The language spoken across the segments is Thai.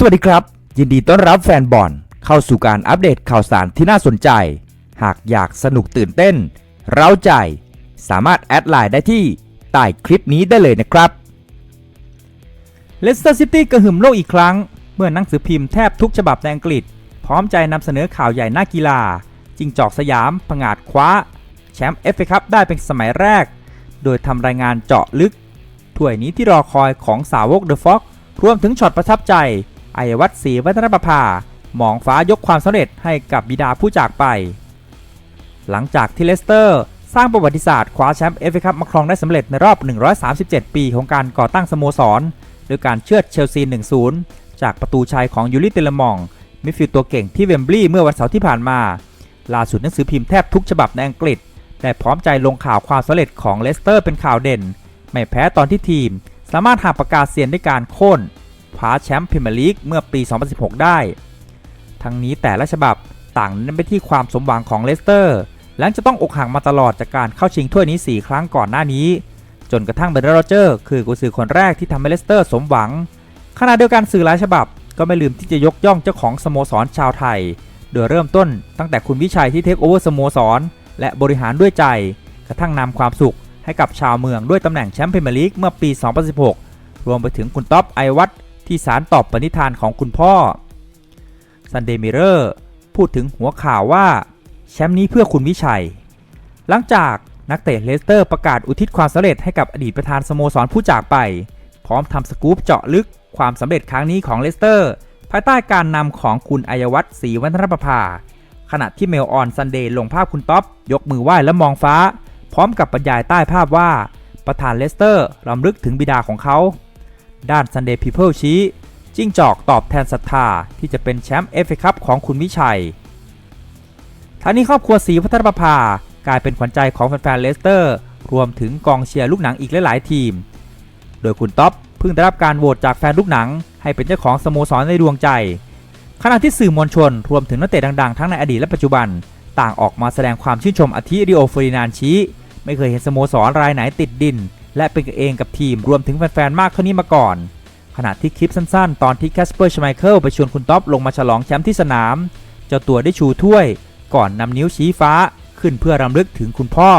สวัสดีครับ ยินดีต้อนรับแฟนบอลเข้าสู่การอัปเดตข่าวสารที่น่าสนใจ หากอยากสนุกตื่นเต้น เร้าใจ สามารถแอดไลน์ได้ที่ใต้คลิปนี้ได้เลยนะครับเลสเตอร์ซิตี้กระหึ่มโลกอีกครั้ง เมื่อหนังสือพิมพ์แทบทุกฉบับในอังกฤษ พร้อมใจนำเสนอข่าวใหญ่หน้ากีฬา จิงจอกสยามผงาดคว้า แชมป์เอฟเอคัพได้เป็นสมัยแรก โดยทำรายงานเจาะลึกถ้วยนี้ที่รอคอยของสาวกเดอะฟ็อกรวมถึงช็อตประทับใจ ไอวัตศรีวัฒนประภา หมองฟ้ายกความสำเร็จให้กับบิดาผู้จากไป หลังจากที่เลสเตอร์ สร้างประวัติศาสตร์คว้าแชมป์เอฟเอคัพมาครองได้สำเร็จในรอบ 137 ปีของการก่อตั้งสโมสรด้วยการเชือดเชลซี 1-0 จากประตูชัยของยูริเตลมองมิดฟิลด์ตัวเก่งที่เวมบลีย์เมื่อวันเสาร์ที่ผ่านมาล่าสุดหนังสือพิมพ์แทบทุกฉบับในอังกฤษได้พร้อมใจลงข่าวความสำเร็จของเลสเตอร์เป็นข่าวเด่น ไม่แพ้ตอนที่ทีม สามารถหาประกาศเสียนด้วยการโค่น คว้าแชมป์พรีเมียร์ลีกเมื่อปี 2016 ได้ ทั้งนี้แต่ละฉบับต่างเน้นไปที่ความสมหวังของเลสเตอร์หลังจะต้องอกหักมาตลอดจากการเข้าชิงถ้วยนี้ 4 ครั้งก่อนหน้านี้ จนกระทั่งเบรนด์โรเจอร์คือกุสือคนแรกที่ทำให้เลสเตอร์สมหวัง ขณะเดียวกันสื่อหลายฉบับ ก็ไม่ลืมที่จะยกย่องเจ้าของสโมสรชาวไทย โดยเริ่มต้นตั้งแต่คุณวิชัยที่เทคโอเวอร์สโมสร และบริหารด้วยใจ กระทั่งนำความสุขให้กับชาวเมืองด้วยตำแหน่งแชมป์พรีเมียร์ลีกเมื่อปี 2016 รวมไปถึงคุณท็อปไอวัต ที่สารตอบปณิธานของคุณพ่อซันเดย์มิเรอร์พูดถึงหัวข่าวว่า แชมป์นี้เพื่อคุณวิชัย หลังจากนักเตะเลสเตอร์ประกาศอุทิศความสำเร็จให้กับอดีตประธานสโมสรผู้จากไป พร้อมทำสกู๊ปเจาะลึกความสำเร็จครั้งนี้ของเลสเตอร์ ภายใต้การนำของคุณอัยวัฒน์ศรีวัฒนประภา ขณะที่เมลออนซันเดย์ลงภาพคุณท็อป ยกมือไหว้และมองฟ้า พร้อมกับบรรยายใต้ภาพว่า ประธานเลสเตอร์รำลึกถึงบิดาของเขา ด้าน Sunday People ชี้จิ้งจอกตอบแทนศรัทธาที่จะเป็นแชมป์เอฟเอคัพของคุณวิชัยทั้งนี้ครอบครัวศรีพัฒนประภากลายเป็นขวัญใจของแฟนๆเลสเตอร์ รวมถึงกองเชียร์ลูกหนังอีกหลายๆทีม โดยคุณท็อปเพิ่งได้รับการโหวตจากแฟนลูกหนัง ให้เป็นเจ้าของสโมสรในดวงใจ ขณะที่สื่อมวลชน รวมถึงนักเตะดังๆ ทั้งในอดีตและปัจจุบัน ต่างออกมาแสดงความชื่นชมอาทิริโอเฟรินานชี้ ไม่เคยเห็นสโมสรรายไหนติดดิน และเป็นกันเองกับทีมรวมถึงแฟนๆ มากเท่านี้มาก่อน ขณะที่คลิปสั้นๆ ตอนที่แคสเปอร์ชไมเคิลไปชวนคุณท็อปลงมาฉลองแชมป์ที่สนาม เจ้าตัวได้ชูถ้วย ก่อนนำนิ้วชี้ฟ้าขึ้นเพื่อรำลึกถึงคุณพ่อ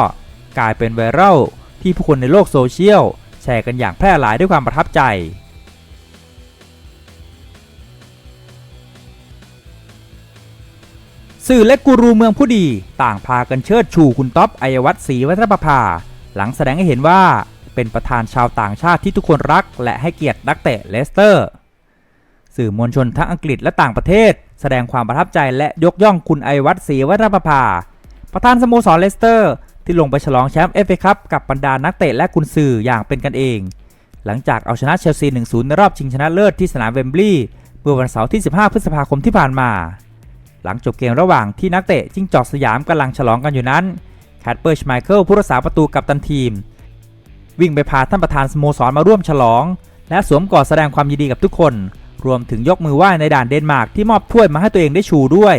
กลายเป็นไวรัลที่ผู้คนในโลกโซเชียล แชร์กันอย่างแพร่หลายด้วยความประทับใจสื่อและกูรูเมืองผู้ดี ต่างพากันเชิดชูคุณท็อปไอยวัฒน์ศรีวัฒนประภา หลังแสดงให้เห็นว่า เป็นประธานชาวต่างชาติที่ทุกคนรัก และให้เกียรตินักเตะเลสเตอร์ สื่อมวลชนทั้งอังกฤษและต่างประเทศ แสดงความประทับใจและยกย่องคุณไอวัตศรีวัฒนประภา ประธานสโมสรเลสเตอร์ ที่ลงไปฉลองแชมป์เอฟเอคัพกับบรรดานักเตะและกุนซืออย่างเป็นกันเอง หลังจากเอาชนะเชลซี 1-0 ในรอบชิงชนะเลิศที่สนามเวมบลีย์เมื่อวันเสาร์ที่ 15 พฤษภาคมที่ผ่านมา หลังจบเกมระหว่างที่นักเตะจิ้งจอกสยามกำลังฉลองกันอยู่นั้นแคทเปอร์ชไมเคิลผู้รักษาประตูกับตันทีม วิ่งไปพาท่านประธานสโมสรมาร่วมฉลอง และสวมกอดแสดงความยินดีกับทุกคน รวมถึงยกมือไหว้ในด่านเดนมาร์กที่มอบถ้วยมาให้ตัวเองได้ชูด้วย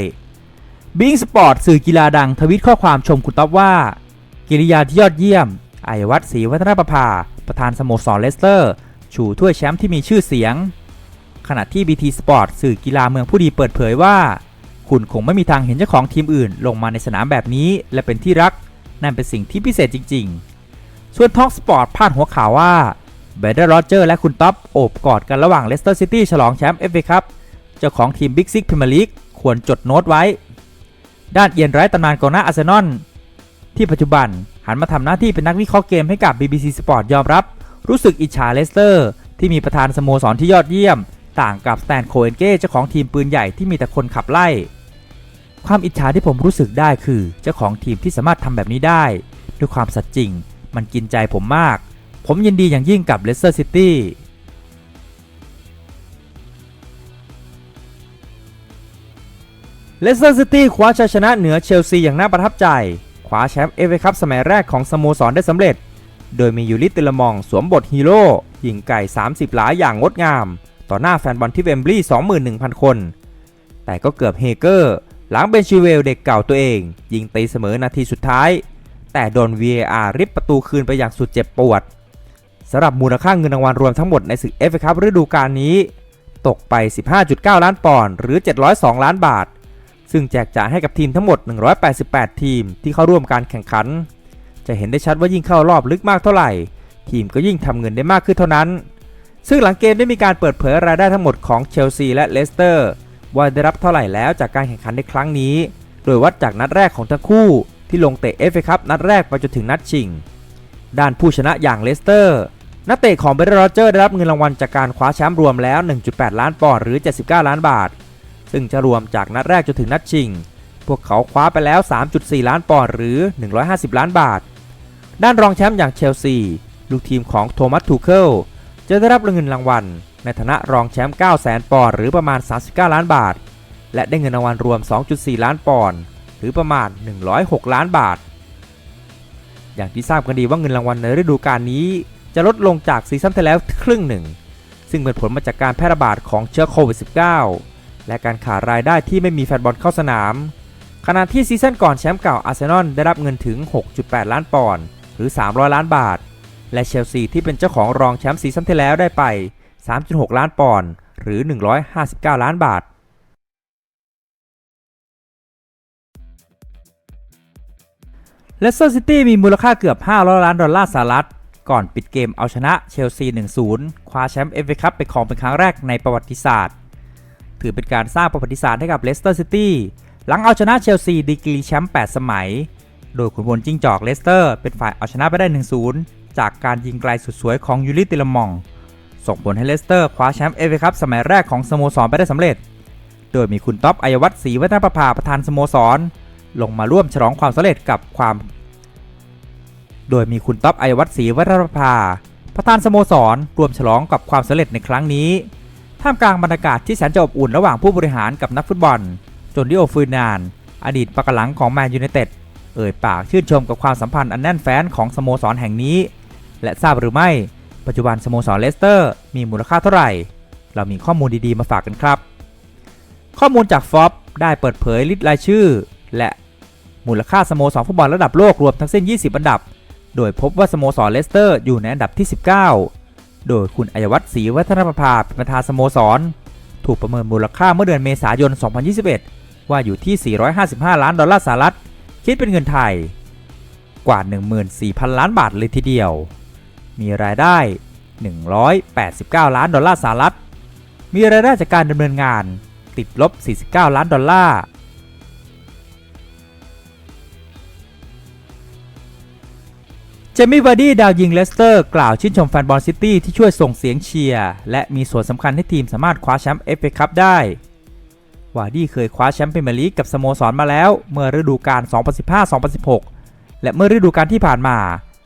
บิงสปอร์ตสื่อกีฬาดังทวิตข้อความชมคุณต๊อบว่า กิริยาที่ยอดเยี่ยมไอวัตศรีวัฒนประภา ประธานสโมสรเลสเตอร์ ชูถ้วยแชมป์ที่มีชื่อเสียง ขณะที่ BT Sport สื่อกีฬาเมืองผู้ดีเปิดเผยว่า คุณคงไม่มีทางเห็นเจ้าของทีมอื่น ลงมาในสนามแบบนี้ และเป็นที่รัก นั่นเป็นสิ่งที่พิเศษจริง ๆ ส่วนท็อกสปอร์ตพาดหัวข่าวว่าเบเดอร์โรเจอร์และคุณท็อปโอบกอดกันระหว่างเลสเตอร์ซิตี้ฉลองแชมป์เอฟเอคัพเจ้าของทีมบิ๊กซิกพรีเมียร์ลีกควรจดโน้ตไว้ ด้านเอียนไรท์ตำนานกองหน้าอาร์เซนอลที่ปัจจุบันหันมาทำหน้าที่เป็นนักวิเคราะห์เกมให้กับ BBC Sport ยอมรับ รู้สึกอิจฉาเลสเตอร์ ที่มีประธานสโมสรที่ยอดเยี่ยม ต่างกับสแตนโคเอนเก้เจ้าของทีมปืนใหญ่ที่มีแต่คนขับไล่ ความอิจฉาที่ผมรู้สึกได้คือเจ้าของทีมที่สามารถทำแบบนี้ได้ ด้วยความสัตย์จริง มันกินใจผมมาก ผมยินดีอย่างยิ่งกับเลสเตอร์ซิตี้เลสเตอร์ซิตี้คว้าชัยชนะเหนือเชลซีอย่างน่าประทับใจ คว้าแชมป์เอฟเอคัพสมัยแรกของสโมสรได้สำเร็จ โดยมียูริติลมองสวมบทฮีโร่ยิงไก่ 30 หลาอย่างงดงาม ต่อหน้าแฟนบอลที่เวมบลีย์21,000 คน แต่ก็เกือบเฮเกอร์ หลังเบนชิเวลเด็กเก่าตัวเอง ยิงตีเสมอนาทีสุดท้าย แต่โดน VAR ริบประตูคืนไปอย่างสุดเจ็บปวดสำหรับมูลค่าเงินรางวัลรวมทั้งหมดในศึกเอฟเอคัพฤดูกาลนี้ ตกไป 15.9 ล้านปอนด์หรือ 702 ล้านบาท ซึ่งแจกจ่ายให้กับทีมทั้งหมด 188 ทีมที่เข้าร่วมการแข่งขัน จะเห็นได้ชัดว่ายิ่งเข้ารอบลึกมากเท่าไหร่ ทีมก็ยิ่งทำเงินได้มากขึ้นเท่านั้น ซึ่งหลังเกมได้มีการเปิดเผยรายได้ทั้งหมดของเชลซีและเลสเตอร์ว่าได้รับเท่าไหร่แล้วจากการแข่งขันในครั้งนี้ โดยวัดจากนัดแรกของทั้งคู่ ที่ลงเตะเอฟเอคัพนัดแรกไปจนถึงนัดชิง ด้านผู้ชนะอย่างเลสเตอร์ นักเตะของเบรโรเจอร์ได้รับเงินรางวัลจากการคว้าแชมป์รวมแล้ว 1.8 ล้านปอนด์หรือ 79 ล้านบาท ซึ่งจะรวมจากนัดแรกจนถึงนัดชิง พวกเขาคว้าไปแล้ว 3.4 ล้านปอนด์หรือ 150 ล้านบาท ด้านรองแชมป์อย่างเชลซีลูกทีมของโทมัสทูเคิลจะได้รับเงินรางวัล ในฐานะรองแชมป์9 0 0 0 0 0 ปอนด์หรือประมาณ 39 ล้านบาท และได้เงินรางวัลรวม 2.4 ล้านปอนด์ หรือประมาณ 106 ล้านบาท อย่างที่ทราบกันดีว่าเงินรางวัลในฤดูกาลนี้ จะลดลงจากซีซั่นที่แล้วครึ่งหนึ่ง ซึ่งเป็นผลมาจากการแพร่ระบาดของเชื้อโควิด -19 และการขาดรายได้ที่ไม่มีแฟนบอลเข้าสนาม ขณะที่ซีซั่นก่อนแชมป์เก่าอาร์เซนอลได้รับเงินถึง 6.8 ล้านปอนด์หรือ 300 ล้านบาท และเชลซีที่เป็นเจ้าของรองแชมป์ซีซั่นที่แล้วได้ไป 3.6 ล้านปอนด์หรือ 159 ล้านบาท เลสเตอร์ซิตี้มีมูลค่าเกือบ 500 ล้านดอลลาร์สหรัฐ ก่อนปิดเกมเอาชนะเชลซี 1-0 คว้าแชมป์เอฟเอคัพไปครองเป็นครั้งแรกในประวัติศาสตร์ ถือเป็นการสร้างประวัติศาสตร์ให้กับเลสเตอร์ซิตี้หลังเอาชนะเชลซีดีกรีแชมป์ 8 สมัย โดยขุนพลจิ้งจอกเลสเตอร์เป็นฝ่ายเอาชนะไปได้ 1-0 จากการยิงไกลสุดสวยของยูริติลมอง ส่งผลให้เลสเตอร์คว้าแชมป์เอฟเอคัพสมัยแรกของสโมสรไปได้สำเร็จ โดยมีคุณท็อปอัยวัฒน์ศรีวัฒนประภาประธานสโมสร ลงมาร่วมฉลองความสำเร็จกับความ โดยมีคุณต๊อบอัยวัฒน์ศรีวัฒนประภาประธานสโมสรรวมฉลองกับความสำเร็จในครั้งนี้ ท่ามกลางบรรยากาศที่แสนจะอบอุ่นระหว่างผู้บริหารกับนักฟุตบอล จนดิโอฟืนาน อดีตปากหลังของแมนยูไนเต็ดเอ่ยปากชื่นชมกับความสัมพันธ์อันแน่นแฟ้นของสโมสรแห่งนี้ และทราบหรือไม่ ปัจจุบันสโมสรเลสเตอร์มีมูลค่าเท่าไหร่ เรามีข้อมูลดีๆมาฝากกันครับ ข้อมูลจากฟอบได้เปิดเผยลิสต์รายชื่อ และ มูลค่าสโมสรฟุตบอลระดับโลกรวมทั้งสิ้น 20 อันดับ โดยพบว่าสโมสรเลสเตอร์อยู่ในอันดับที่ 19 โดยคุณอัยวัฒน์ศรีวัฒนประภาเป็นประธานสโมสร ถูกประเมินมูลค่าเมื่อเดือนเมษายน 2021 ว่าอยู่ที่ 455 ล้านดอลลาร์สหรัฐ คิดเป็นเงินไทย กว่า 14,000 ล้านบาทเลยทีเดียว มีรายได้ 189 ล้านดอลลาร์สหรัฐ มีรายได้จากการดำเนินงานติดลบ 49 ล้านดอลลาร์ จมี่วาร์ดี้ดาวยิงเลสเตอร์ กล่าวชื่นชมแฟนบอลซิตี้ที่ช่วยส่งเสียงเชียร์ และมีส่วนสำคัญให้ทีมสามารถคว้าแชมป์เอฟเอคัพได้ วาร์ดี้เคยคว้าแชมป์พรีเมียร์ลีกกับสโมสรมาแล้ว เมื่อฤดูกาล 2015-2016 และเมื่อฤดูกาลที่ผ่านมา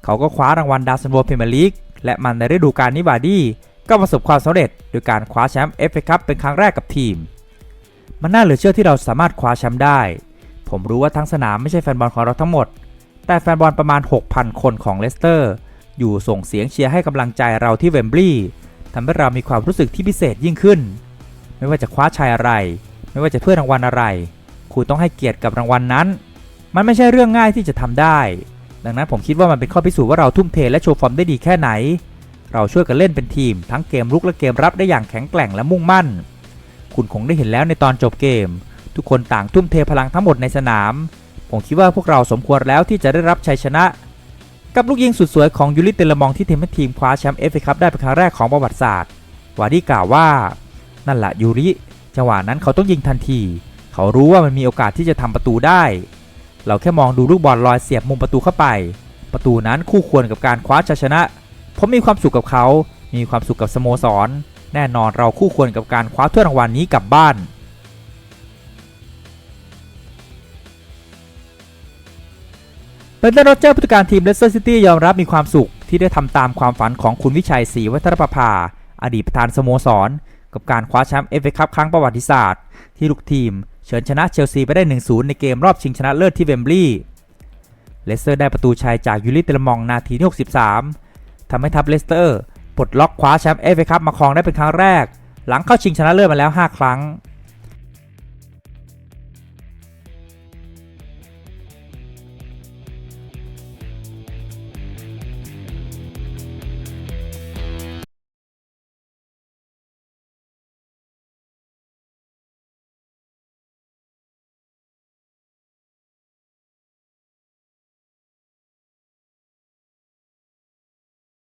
เขาก็คว้ารางวัลดาวซันโวพรีเมียร์ลีกและมันในฤดูกาลนี้วาร์ดี้ก็ประสบความสำเร็จโดยการคว้าแชมป์เอฟเอคัพเป็นครั้งแรกกับทีม มันน่าเหลือเชื่อที่เราสามารถคว้าแชมป์ได้ ผมรู้ว่าทั้งสนามไม่ใช่แฟนบอลของเราทั้งหมด แต่แฟนบอลประมาณ 6,000 คนของเลสเตอร์ อยู่ส่งเสียงเชียร์ให้กำลังใจเราที่เวมบลีย์ทำให้เรามีความรู้สึกที่พิเศษยิ่งขึ้น ไม่ว่าจะคว้าชัยอะไร ไม่ว่าจะเพื่อรางวัลอะไร คุณต้องให้เกียรติกับรางวัลนั้น มันไม่ใช่เรื่องง่ายที่จะทำได้ ดังนั้นผมคิดว่ามันเป็นข้อพิสูจน์ว่าเราทุ่มเทและโชว์ฟอร์มได้ดีแค่ไหน เราช่วยกันเล่นเป็นทีม ทั้งเกมรุกและเกมรับได้อย่างแข็งแกร่งและมุ่งมั่น คุณคงได้เห็นแล้วในตอนจบเกม ทุกคนต่างทุ่มเทพลังทั้งหมดในสนาม ผมคิดว่าพวกเราสมควรแล้วที่จะได้รับชัยชนะ กับลูกยิงสุดสวยของยูริเตลมองที่ทำให้ทีมคว้าแชมป์เอฟเอคัพได้เป็นครั้งแรกของประวัติศาสตร์ วาร์ดี้กล่าวว่า นั่นแหละยูริจังหวะนั้นเขาต้องยิงทันที เขารู้ว่ามันมีโอกาสที่จะทำประตูได้ เราแค่มองดูลูกบอลลอยเสียบมุมประตูเข้าไป ประตูนั้นคู่ควรกับการคว้าชัยชนะ ผมมีความสุขกับเขา มีความสุขกับสโมสร แน่นอนเราคู่ควรกับการคว้าถ้วยรางวัลนี้กลับบ้าน เบนเดนโรเจอร์ผู้จัดการทีมเลสเตอร์ซิตี้ยอมรับมีความสุขที่ได้ทำตามความฝันของคุณวิชัยศรีวัฒนประภา อดีตประธานสโมสร กับการคว้าแชมป์เอฟเอคัพครั้งประวัติศาสตร์ ที่ลูกทีมเฉินชนะเชลซีไปได้ 1-0 ในเกมรอบชิงชนะเลิศที่เวมบลีย์เลสเตอร์ได้ประตูชัยจากยูริเตลมองนาทีที่ 63 ทำให้ทัพเลสเตอร์ปลดล็อกคว้าแชมป์เอฟเอคัพมาครองได้เป็นครั้งแรก หลังเข้าชิงชนะเลิศมาแล้ว 5 ครั้ง